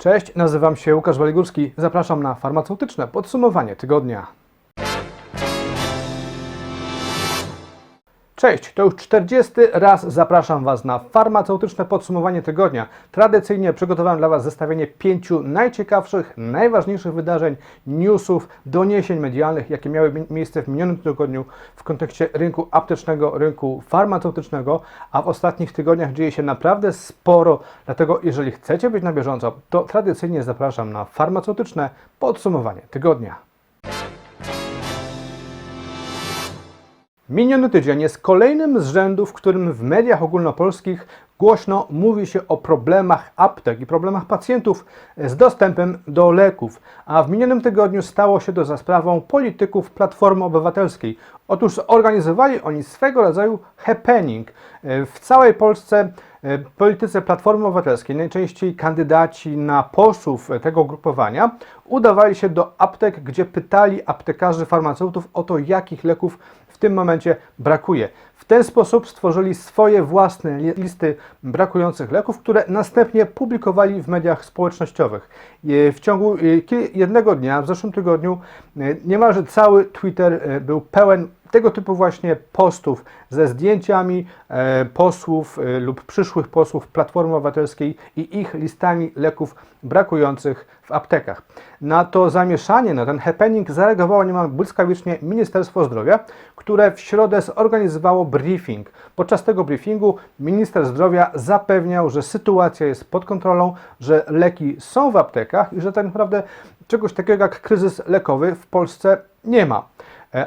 Cześć, nazywam się Łukasz Waligórski. Zapraszam na farmaceutyczne podsumowanie tygodnia. Cześć, to już 40 raz zapraszam Was na farmaceutyczne podsumowanie tygodnia. Tradycyjnie przygotowałem dla Was zestawienie pięciu najciekawszych, najważniejszych wydarzeń, newsów, doniesień medialnych, jakie miały mi- miejsce w minionym tygodniu w kontekście rynku aptecznego, rynku farmaceutycznego, a w ostatnich tygodniach dzieje się naprawdę sporo. Dlatego, jeżeli chcecie być na bieżąco, to tradycyjnie zapraszam na farmaceutyczne podsumowanie tygodnia. Miniony tydzień jest kolejnym z rzędu, w którym w mediach ogólnopolskich głośno mówi się o problemach aptek i problemach pacjentów z dostępem do leków. A w minionym tygodniu stało się to za sprawą polityków Platformy Obywatelskiej. Otóż zorganizowali oni swego rodzaju happening. W całej Polsce e, politycy Platformy Obywatelskiej, najczęściej kandydaci na posłów tego ugrupowania, udawali się do aptek, gdzie pytali aptekarzy, farmaceutów o to, jakich leków tym momencie brakuje. W ten sposób stworzyli swoje własne li- listy brakujących leków, które następnie publikowali w mediach społecznościowych. E, W ciągu e, jednego dnia, w zeszłym tygodniu, e, niemalże cały Twitter był pełen tego typu właśnie postów ze zdjęciami e, posłów e, lub przyszłych posłów Platformy Obywatelskiej i ich listami leków brakujących w aptekach. Na to zamieszanie, na ten happening zareagowało niemal błyskawicznie Ministerstwo Zdrowia, które w środę zorganizowało briefing. Podczas tego briefingu minister zdrowia zapewniał, że sytuacja jest pod kontrolą, że leki są w aptekach i że tak naprawdę czegoś takiego jak kryzys lekowy w Polsce nie ma.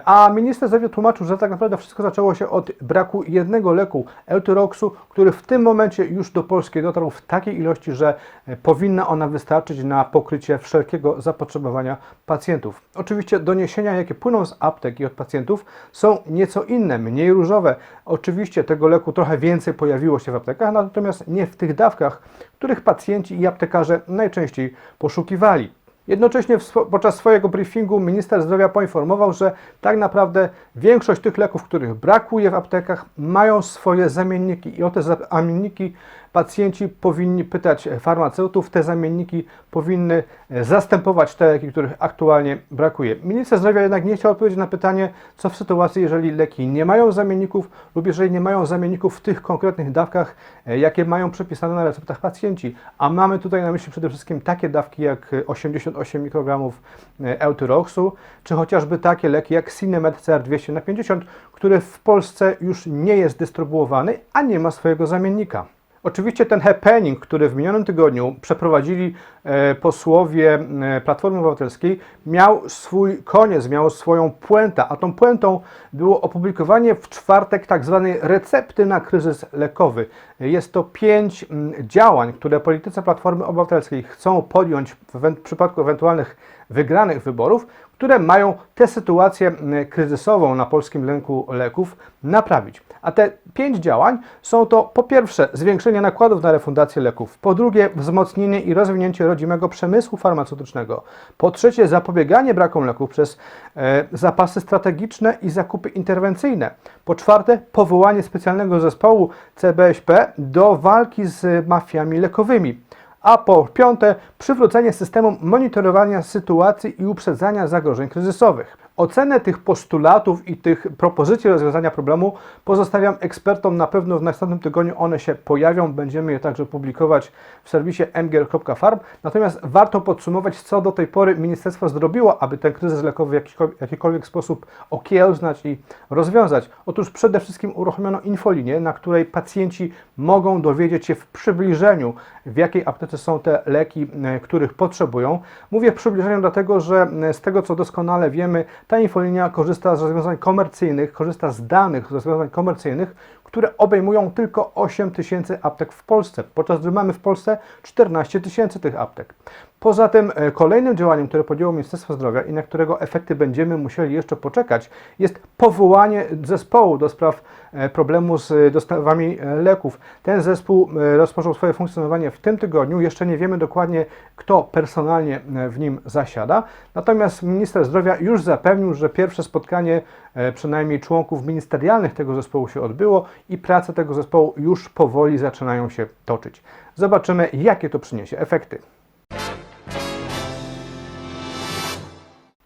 A minister zdrowia tłumaczył, że tak naprawdę wszystko zaczęło się od braku jednego leku, Euthyroxu, który w tym momencie już do Polski dotarł w takiej ilości, że e, powinna ona wystarczyć na pokrycie wszelkiego zapotrzebowania pacjentów. Oczywiście doniesienia, jakie płyną z aptek i od pacjentów są nieco inne, mniej różowe. Oczywiście tego leku trochę więcej pojawiło się w aptekach, natomiast nie w tych dawkach, których pacjenci i aptekarze najczęściej poszukiwali. Jednocześnie podczas swojego briefingu minister zdrowia poinformował, że tak naprawdę większość tych leków, których brakuje w aptekach, mają swoje zamienniki i o te zamienniki pacjenci powinni pytać farmaceutów, te zamienniki powinny e, zastępować te leki, których aktualnie brakuje. Minister zdrowia jednak nie chciał odpowiedzieć na pytanie, co w sytuacji, jeżeli leki nie mają zamienników lub jeżeli nie mają zamienników w tych konkretnych dawkach, e, jakie mają przepisane na receptach pacjenci. A mamy tutaj na myśli przede wszystkim takie dawki jak e, 88 mikrogramów e, Euthyroxu, czy chociażby takie leki jak Cinemed CR200 na 50, który w Polsce już nie jest dystrybuowany, a nie ma swojego zamiennika. Oczywiście ten happening, który w minionym tygodniu przeprowadzili e, posłowie e, Platformy Obywatelskiej, miał swój koniec, miał swoją puentę, a tą puentą było opublikowanie w czwartek tak zwanej recepty na kryzys lekowy. Jest to pięć działań, które politycy Platformy Obywatelskiej chcą podjąć w przypadku ewentualnych wygranych wyborów, które mają tę sytuację kryzysową na polskim rynku leków naprawić. A te pięć działań są to po pierwsze zwiększenie nakładów na refundację leków, po drugie wzmocnienie i rozwinięcie rodzimego przemysłu farmaceutycznego, po trzecie zapobieganie brakom leków przez e, zapasy strategiczne i zakupy interwencyjne, po czwarte powołanie specjalnego zespołu CBŚP do walki z mafiami lekowymi. A po piąte, przywrócenie systemu monitorowania sytuacji i uprzedzania zagrożeń kryzysowych. Ocenę tych postulatów i tych propozycji rozwiązania problemu pozostawiam ekspertom. Na pewno w następnym tygodniu one się pojawią. Będziemy je także publikować w serwisie mgr.farm. Natomiast warto podsumować, co do tej pory ministerstwo zrobiło, aby ten kryzys lekowy w jakikolwiek, jakikolwiek sposób okiełznać i rozwiązać. Otóż przede wszystkim uruchomiono infolinię, na której pacjenci mogą dowiedzieć się w przybliżeniu, w jakiej aptece są te leki, e, których potrzebują. Mówię w przybliżeniu dlatego, że e, z tego co doskonale wiemy, ta infolinia korzysta z rozwiązań komercyjnych, korzysta z danych z rozwiązań komercyjnych, które obejmują tylko 8 tysięcy aptek w Polsce, podczas gdy mamy w Polsce 14 tysięcy tych aptek. Poza tym e, kolejnym działaniem, które podjęło Ministerstwo Zdrowia i na którego efekty będziemy musieli jeszcze poczekać, jest powołanie zespołu do spraw e, problemu z dostawami e, leków. Ten zespół rozpoczął swoje funkcjonowanie w tym tygodniu. Jeszcze nie wiemy dokładnie, kto personalnie w nim zasiada. Natomiast minister zdrowia już zapewnił, że pierwsze spotkanie przynajmniej członków ministerialnych tego zespołu się odbyło i prace tego zespołu już powoli zaczynają się toczyć. Zobaczymy, jakie to przyniesie efekty.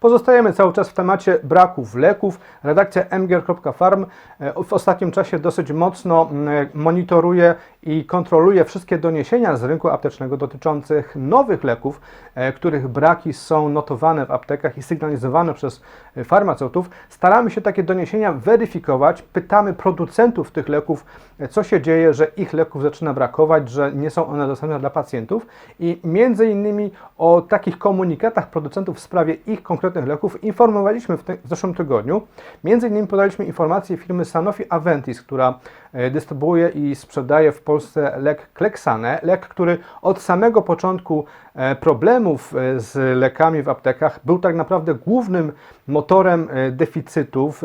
Pozostajemy cały czas w temacie braków leków. Redakcja mgr.farm e, w ostatnim czasie dosyć mocno mm, monitoruje i kontroluje wszystkie doniesienia z rynku aptecznego dotyczących nowych leków, e, których braki są notowane w aptekach i sygnalizowane przez e, farmaceutów. Staramy się takie doniesienia weryfikować, pytamy producentów tych leków, co się dzieje, że ich leków zaczyna brakować, że nie są one dostępne dla pacjentów i między innymi o takich komunikatach producentów w sprawie ich konkretnych leków informowaliśmy w, te, w zeszłym tygodniu. Między innymi podaliśmy informację firmy Sanofi Aventis, która e, dystrybuuje i sprzedaje w Polsce lek Klexane, lek, który od samego początku e, problemów e, z lekami w aptekach był tak naprawdę głównym motorem deficytów.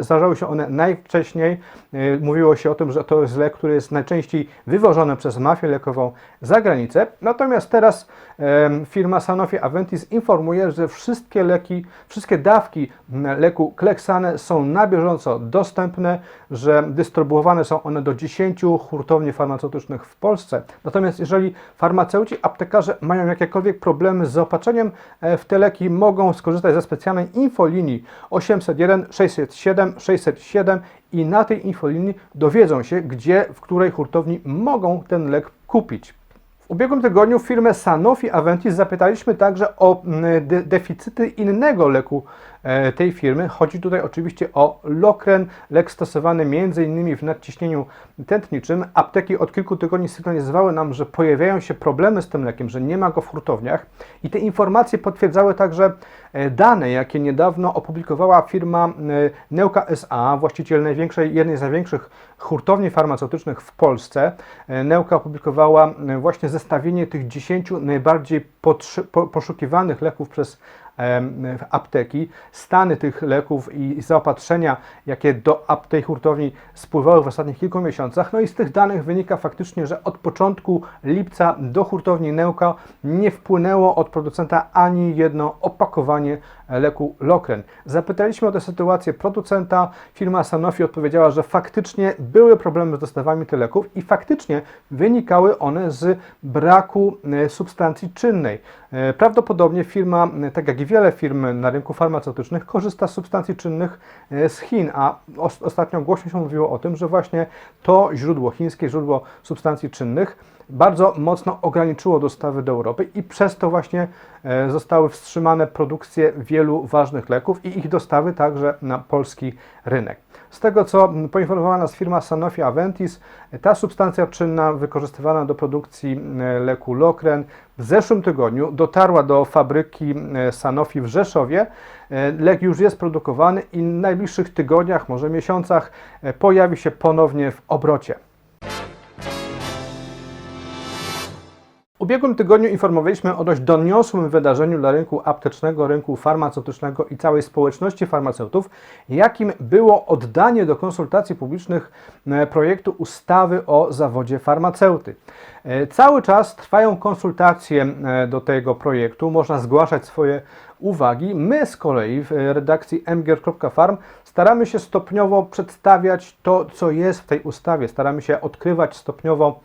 Zdarzały się one najwcześniej. Mówiło się o tym, że to jest lek, który jest najczęściej wywożony przez mafię lekową za granicę. Natomiast teraz firma Sanofi Aventis informuje, że wszystkie leki, wszystkie dawki leku Klexane są na bieżąco dostępne, że dystrybuowane są one do 10 hurtowni farmaceutycznych w Polsce. Natomiast jeżeli farmaceuci, aptekarze mają jakiekolwiek problemy z zaopatrzeniem e, w te leki, mogą skorzystać ze specjalnej infolinii 801 607 607 i na tej infolinii dowiedzą się, gdzie, w której hurtowni mogą ten lek kupić. W ubiegłym tygodniu firmę Sanofi Aventis zapytaliśmy także o mm, de deficyty innego leku tej firmy. Chodzi tutaj oczywiście o Lokren, lek stosowany m.in. w nadciśnieniu tętniczym. Apteki od kilku tygodni sygnalizowały nam, że pojawiają się problemy z tym lekiem, że nie ma go w hurtowniach i te informacje potwierdzały także e, dane, jakie niedawno opublikowała firma e, Neuka SA, właściciel największej, jednej z największych hurtowni farmaceutycznych w Polsce. Neuka opublikowała właśnie zestawienie tych 10 najbardziej poszukiwanych leków przez apteki, stany tych leków i zaopatrzenia, jakie do tej hurtowni spływały w ostatnich kilku miesiącach. No i z tych danych wynika faktycznie, że od początku lipca do hurtowni Neuka nie wpłynęło od producenta ani jedno opakowanie leku Lokren. Zapytaliśmy o tę sytuację producenta, firma Sanofi odpowiedziała, że faktycznie były problemy z dostawami tych leków i faktycznie wynikały one z braku e, substancji czynnej. E, prawdopodobnie firma, e, tak jak i wiele firm na rynku farmaceutycznych, korzysta z substancji czynnych z Chin, a ostatnio głośno się mówiło o tym, że właśnie to źródło, chińskie źródło substancji czynnych, bardzo mocno ograniczyło dostawy do Europy i przez to właśnie e, zostały wstrzymane produkcje wielu ważnych leków i ich dostawy także na polski rynek. Z tego co poinformowała nas firma Sanofi Aventis, ta substancja czynna wykorzystywana do produkcji e, leku Lokren w zeszłym tygodniu dotarła do fabryki e, Sanofi w Rzeszowie. Lek już jest produkowany i w najbliższych tygodniach, może miesiącach pojawi się ponownie w obrocie. Ubiegłym tygodniu informowaliśmy o dość doniosłym wydarzeniu dla rynku aptecznego, rynku farmaceutycznego i całej społeczności farmaceutów, jakim było oddanie do konsultacji publicznych e, projektu ustawy o zawodzie farmaceuty. E, cały czas trwają konsultacje e, do tego projektu, można zgłaszać swoje uwagi. My z kolei w redakcji mgr.farm staramy się stopniowo przedstawiać to, co jest w tej ustawie, staramy się odkrywać stopniowo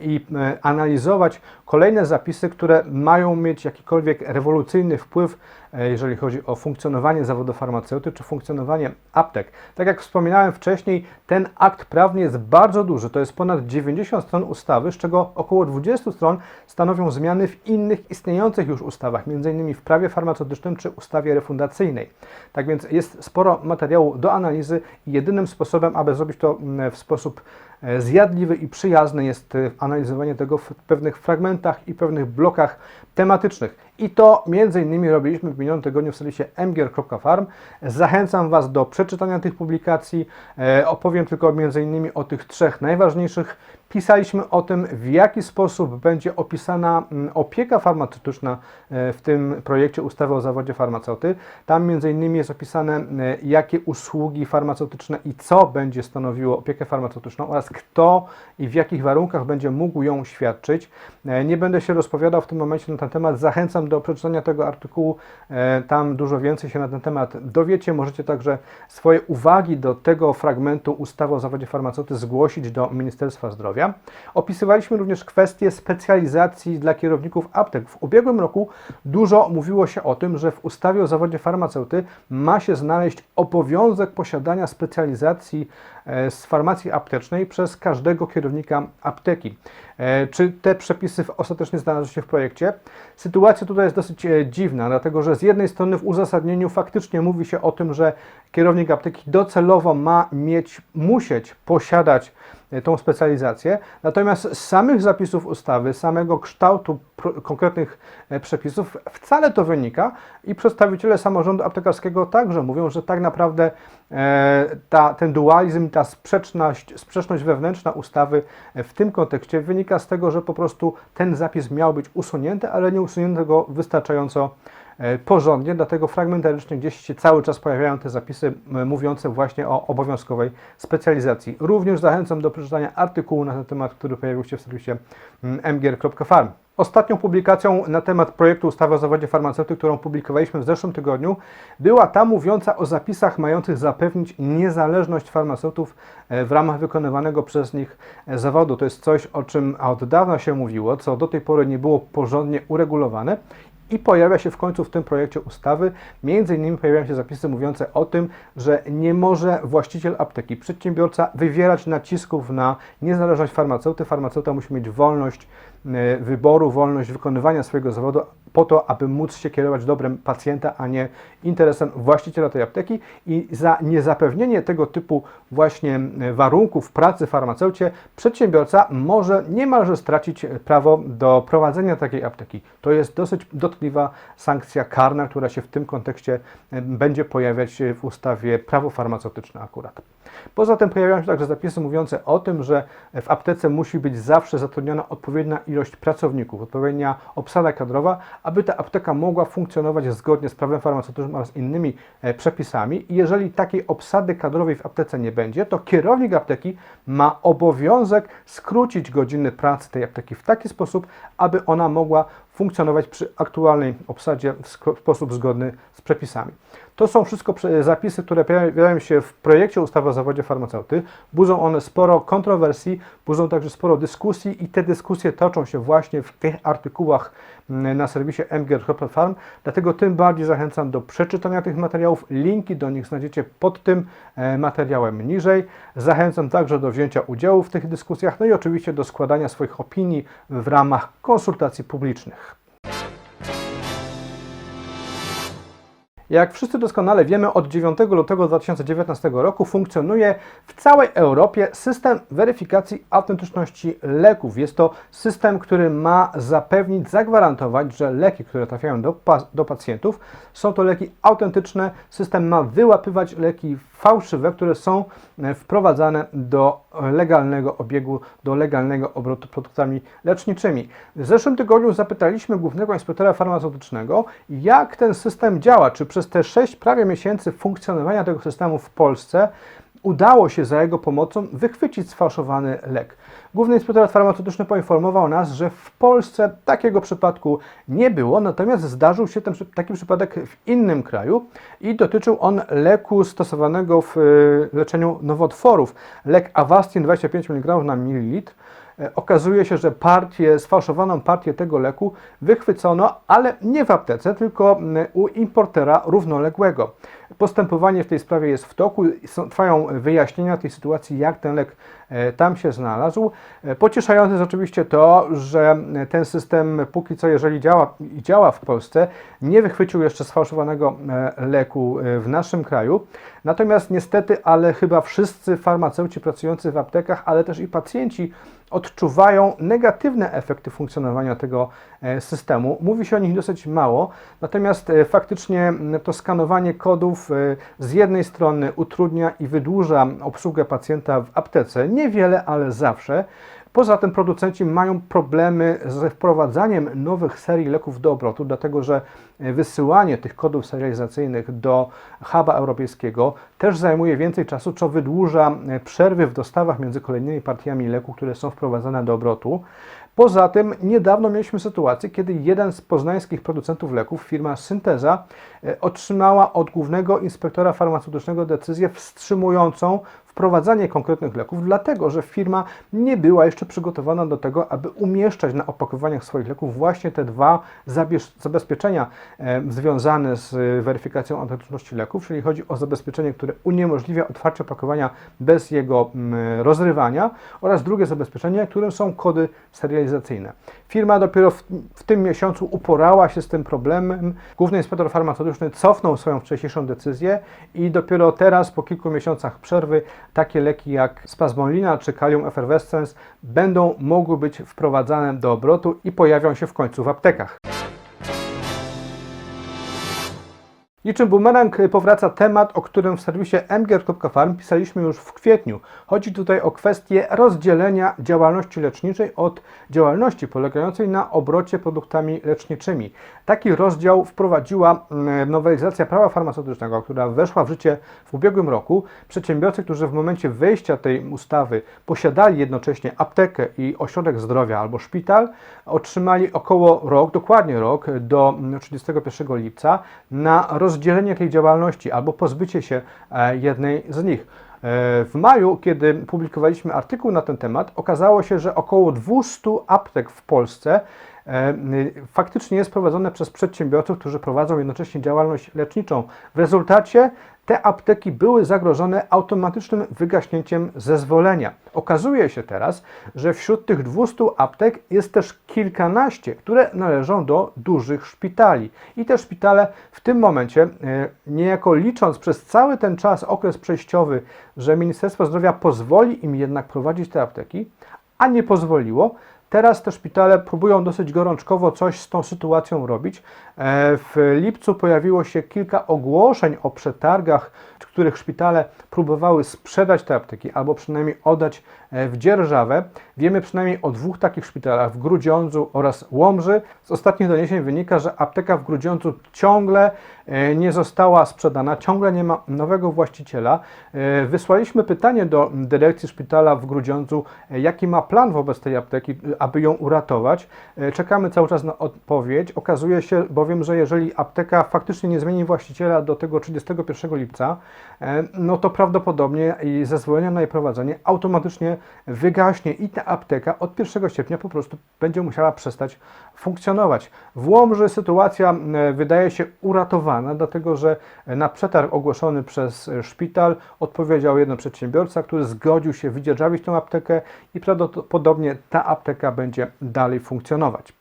i e, analizować kolejne zapisy, które mają mieć jakikolwiek rewolucyjny wpływ, jeżeli chodzi o funkcjonowanie zawodu farmaceuty czy funkcjonowanie aptek. Tak jak wspominałem wcześniej, ten akt prawny jest bardzo duży, to jest ponad 90 stron ustawy, z czego około 20 stron stanowią zmiany w innych istniejących już ustawach, m.in. w prawie farmaceutycznym czy ustawie refundacyjnej. Tak więc jest sporo materiału do analizy i jedynym sposobem, aby zrobić to mm, w sposób E, zjadliwy i przyjazny jest e, analizowanie tego w pewnych fragmentach i pewnych blokach tematycznych. I to między innymi robiliśmy w minionym tygodniu w serwisie mgier.farm. Zachęcam Was do przeczytania tych publikacji. E, opowiem tylko między innymi o tych trzech najważniejszych. Pisaliśmy o tym, w jaki sposób będzie opisana mm, opieka farmaceutyczna w tym projekcie ustawy o zawodzie farmaceuty. Tam między innymi jest opisane, jakie usługi farmaceutyczne i co będzie stanowiło opiekę farmaceutyczną oraz kto i w jakich warunkach będzie mógł ją świadczyć. E, nie będę się rozpowiadał w tym momencie na ten temat. Zachęcam do przeczytania tego artykułu. E, Tam dużo więcej się na ten temat dowiecie. Możecie także swoje uwagi do tego fragmentu ustawy o zawodzie farmaceuty zgłosić do Ministerstwa Zdrowia. Opisywaliśmy również kwestie specjalizacji dla kierowników aptek. W ubiegłym roku dużo mówiło się o tym, że w ustawie o zawodzie farmaceuty ma się znaleźć obowiązek posiadania specjalizacji e, z farmacji aptecznej przez każdego kierownika apteki. E, Czy te przepisy ostatecznie znalazły się w projekcie? Sytuacja tutaj jest dosyć e, dziwna, dlatego że z jednej strony w uzasadnieniu faktycznie mówi się o tym, że kierownik apteki docelowo ma mieć, musieć posiadać tą specjalizację, natomiast z samych zapisów ustawy, samego kształtu konkretnych e, przepisów wcale to wynika i przedstawiciele samorządu aptekarskiego także mówią, że tak naprawdę e, ta, ten dualizm, ta sprzeczność, sprzeczność wewnętrzna ustawy w tym kontekście wynika z tego, że po prostu ten zapis miał być usunięty, ale nie usunięto go wystarczająco porządnie, dlatego fragmentarycznie gdzieś się cały czas pojawiają te zapisy mówiące właśnie o obowiązkowej specjalizacji. Również zachęcam do przeczytania artykułu na ten temat, który pojawił się w serwisie mgier.farm. Ostatnią publikacją na temat projektu ustawy o zawodzie farmaceuty, którą publikowaliśmy w zeszłym tygodniu, była ta mówiąca o zapisach mających zapewnić niezależność farmaceutów e, w ramach wykonywanego przez nich e, zawodu. To jest coś, o czym od dawna się mówiło, co do tej pory nie było porządnie uregulowane. I pojawia się w końcu w tym projekcie ustawy, między innymi pojawiają się zapisy mówiące o tym, że nie może właściciel apteki, przedsiębiorca wywierać nacisków na niezależność farmaceuty. Farmaceuta musi mieć wolność wyboru, wolność wykonywania swojego zawodu po to, aby móc się kierować dobrem pacjenta, a nie interesem właściciela tej apteki i za niezapewnienie tego typu właśnie e, warunków pracy farmaceucie przedsiębiorca może niemalże stracić prawo do prowadzenia takiej apteki. To jest dosyć dotkliwa sankcja karna, która się w tym kontekście będzie pojawiać w ustawie prawo farmaceutyczne akurat. Poza tym pojawiają się także zapisy mówiące o tym, że w aptece musi być zawsze zatrudniona odpowiednia ilość pracowników, odpowiednia obsada kadrowa, aby ta apteka mogła funkcjonować zgodnie z prawem farmaceutycznym oraz innymi e, przepisami. I jeżeli takiej obsady kadrowej w aptece nie będzie, to kierownik apteki ma obowiązek skrócić godziny pracy tej apteki w taki sposób, aby ona mogła funkcjonować przy aktualnej obsadzie w sposób zgodny z przepisami. To są wszystko zapisy, które pojawiają się w projekcie ustawy o zawodzie farmaceuty. Budzą one sporo kontrowersji, budzą także sporo dyskusji i te dyskusje toczą się właśnie w tych artykułach na serwisie mgr.farm. Dlatego tym bardziej zachęcam do przeczytania tych materiałów. Linki do nich znajdziecie pod tym e, materiałem niżej. Zachęcam także do wzięcia udziału w tych dyskusjach, no i oczywiście do składania swoich opinii w ramach konsultacji publicznych. Jak wszyscy doskonale wiemy, od 9 lutego 2019 roku funkcjonuje w całej Europie system weryfikacji autentyczności leków. Jest to system, który ma zapewnić, zagwarantować, że leki, które trafiają do, do pacjentów, są to leki autentyczne. System ma wyłapywać leki fałszywe, które są e, wprowadzane do legalnego obiegu, do legalnego obrotu produktami leczniczymi. W zeszłym tygodniu zapytaliśmy głównego inspektora farmaceutycznego, jak ten system działa, czy przez te 6 prawie miesięcy funkcjonowania tego systemu w Polsce udało się za jego pomocą wychwycić sfałszowany lek. Główny inspektorat farmaceutyczny poinformował nas, że w Polsce takiego przypadku nie było, natomiast zdarzył się ten, taki przypadek w innym kraju i dotyczył on leku stosowanego w y, leczeniu nowotworów. Lek Avastin 25 mg na mililitr. E, Okazuje się, że partię, sfałszowaną partię tego leku wychwycono, ale nie w aptece, tylko mm, u importera równoległego. Postępowanie w tej sprawie jest w toku, trwają wyjaśnienia tej sytuacji, jak ten lek e, tam się znalazł. E, Pocieszające jest oczywiście to, że ten system póki co, jeżeli działa i działa w Polsce, nie wychwycił jeszcze sfałszowanego leku w naszym kraju. Natomiast niestety, ale chyba wszyscy farmaceuci pracujący w aptekach, ale też i pacjenci odczuwają negatywne efekty funkcjonowania tego e, systemu. Mówi się o nich dosyć mało, natomiast e, faktycznie m, to skanowanie kodów e, z jednej strony utrudnia i wydłuża obsługę pacjenta w aptece, niewiele, ale zawsze. Poza tym producenci mają problemy ze wprowadzaniem nowych serii leków do obrotu, dlatego że e, wysyłanie tych kodów serializacyjnych do huba europejskiego też zajmuje więcej czasu, co wydłuża e, przerwy w dostawach między kolejnymi partiami leków, które są wprowadzane do obrotu. Poza tym niedawno mieliśmy sytuację, kiedy jeden z poznańskich producentów leków, firma Synteza, e, otrzymała od głównego inspektora farmaceutycznego decyzję wstrzymującą wprowadzanie konkretnych leków, dlatego że firma nie była jeszcze przygotowana do tego, aby umieszczać na opakowaniach swoich leków właśnie te dwa zabezpieczenia związane z e, weryfikacją autentyczności leków, czyli chodzi o zabezpieczenie, które uniemożliwia otwarcie opakowania bez jego mm, rozrywania oraz drugie zabezpieczenie, którym są kody serializacyjne. Firma dopiero w, w tym miesiącu uporała się z tym problemem. Główny inspektor farmaceutyczny cofnął swoją wcześniejszą decyzję i dopiero teraz, po kilku miesiącach przerwy, takie leki jak spazmolina czy kalium effervescens będą mogły być wprowadzane do obrotu i pojawią się w końcu w aptekach. Niczym bumerang powraca temat, o którym w serwisie mgr.farm pisaliśmy już w kwietniu. Chodzi tutaj o kwestię rozdzielenia działalności leczniczej od działalności polegającej na obrocie produktami leczniczymi. Taki rozdział wprowadziła mm, nowelizacja prawa farmaceutycznego, która weszła w życie w ubiegłym roku. Przedsiębiorcy, którzy w momencie wejścia tej ustawy posiadali jednocześnie aptekę i ośrodek zdrowia albo szpital, otrzymali około rok, dokładnie rok, do 31 lipca na rozdzielenie tej działalności albo pozbycie się e, jednej z nich. E, W maju, kiedy publikowaliśmy artykuł na ten temat, okazało się, że około 200 aptek w Polsce faktycznie jest prowadzone przez przedsiębiorców, którzy prowadzą jednocześnie działalność leczniczą. W rezultacie te apteki były zagrożone automatycznym wygaśnięciem zezwolenia. Okazuje się teraz, że wśród tych 200 aptek jest też kilkanaście, które należą do dużych szpitali. I te szpitale w tym momencie, e, niejako licząc przez cały ten czas, okres przejściowy, że Ministerstwo Zdrowia pozwoli im jednak prowadzić te apteki, a nie pozwoliło, Teraz te szpitale próbują dosyć gorączkowo coś z tą sytuacją robić. E, W lipcu pojawiło się kilka ogłoszeń o przetargach, w których szpitale próbowały sprzedać te apteki albo przynajmniej oddać e, w dzierżawę. Wiemy przynajmniej o dwóch takich szpitalach w Grudziądzu oraz Łomży. Z ostatnich doniesień wynika, że apteka w Grudziądzu ciągle e, nie została sprzedana, ciągle nie ma nowego właściciela. Wysłaliśmy pytanie do dyrekcji szpitala w Grudziądzu, jaki ma plan wobec tej apteki, aby ją uratować. E, Czekamy cały czas na odpowiedź. Okazuje się bowiem, że jeżeli apteka faktycznie nie zmieni właściciela do tego 31 lipca, e, no to prawdopodobnie zezwolenie na jej prowadzenie automatycznie wygaśnie i ta apteka od 1 sierpnia po prostu będzie musiała przestać funkcjonować. W Łomży sytuacja e, wydaje się uratowana, dlatego że na przetarg ogłoszony przez szpital odpowiedział jeden przedsiębiorca, który zgodził się wydzierżawić tę aptekę i prawdopodobnie ta apteka będzie dalej funkcjonować.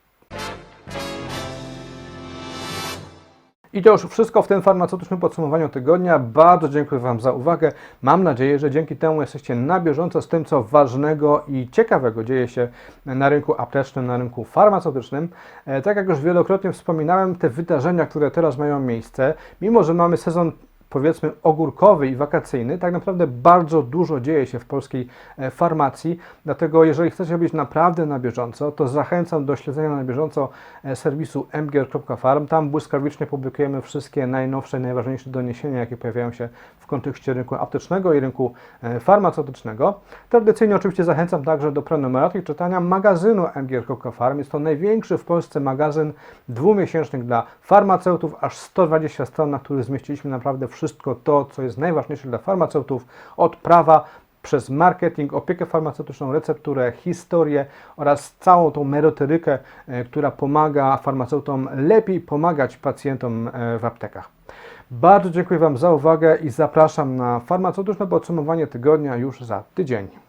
I to już wszystko w tym farmaceutycznym podsumowaniu tygodnia. Bardzo dziękuję Wam za uwagę. Mam nadzieję, że dzięki temu jesteście na bieżąco z tym, co ważnego i ciekawego dzieje się na rynku aptecznym, na rynku farmaceutycznym. E, Tak jak już wielokrotnie wspominałem, te wydarzenia, które teraz mają miejsce, mimo że mamy sezon powiedzmy ogórkowy i wakacyjny, tak naprawdę bardzo dużo dzieje się w polskiej e, farmacji. Dlatego jeżeli chcecie być naprawdę na bieżąco, to zachęcam do śledzenia na bieżąco e, serwisu mgr.farm. Tam błyskawicznie publikujemy wszystkie najnowsze, najważniejsze doniesienia, jakie pojawiają się w kontekście rynku aptecznego i rynku e, farmaceutycznego. Tradycyjnie oczywiście zachęcam także do prenumeraty i czytania magazynu mgr.farm. Jest to największy w Polsce magazyn dwumiesięczny dla farmaceutów, aż 120 stron, na których zmieściliśmy naprawdę wszystko to, co jest najważniejsze dla farmaceutów, od prawa przez marketing, opiekę farmaceutyczną, recepturę, historię oraz całą tą merytorykę, e, która pomaga farmaceutom lepiej pomagać pacjentom e, w aptekach. Bardzo dziękuję Wam za uwagę i zapraszam na farmaceutyczne podsumowanie tygodnia już za tydzień.